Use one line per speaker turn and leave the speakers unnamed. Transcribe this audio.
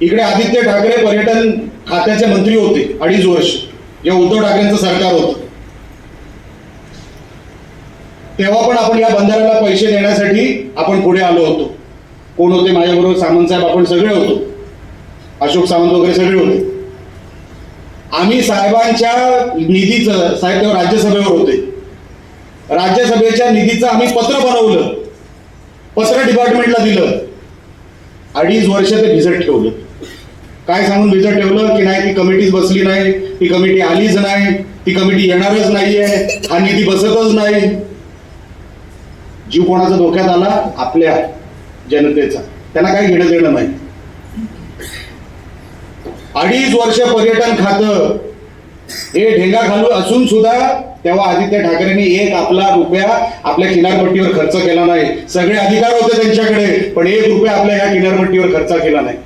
इकडे आदित्य ठाकरे पर्यटन खात्याचे मंत्री होते अडीच वर्ष. जेव्हा उद्धव ठाकरेंचं सरकार होतं. तेव्हा पण आपण या बंधाऱ्याला पैसे देण्यासाठी आपण पुढे आलो होतो. कोण होते माझ्याबरोबर? सामंत साहेब आपण सगळे होतो. अशोक सावंत वगैरे सगळे होते. आम्ही साहेबांच्या निधीचं साहेब तेव्हा राज्यसभेवर होते. राज्यसभेच्या निधीचं आम्ही पत्र बनवलं पत्र डिपार्टमेंटला दिलं. अडीच वर्ष ते भिजत ठेवलं. काय सांगून भिजत ठेवलं? की नाही ती कमिटीच बसली नाही ती कमिटी आलीच नाही ती कमिटी येणारच नाहीये हा निधी बसतच नाही. जीव कोणाचा धोक्यात आला? आपल्या जनतेचा. त्यांना काही घेणं देणं नाही. अडीच वर्ष पर्यटन खातं. हे ढेंगा घालून असून सुद्धा तेव्हा आदित्य ठाकरेंनी एक आपला रुपया आपल्या किनारपट्टीवर खर्च केला नाही. सगळे अधिकार होते त्यांच्याकडे. पण एक रुपया आपल्या या किनारपट्टीवर खर्च केला नाही.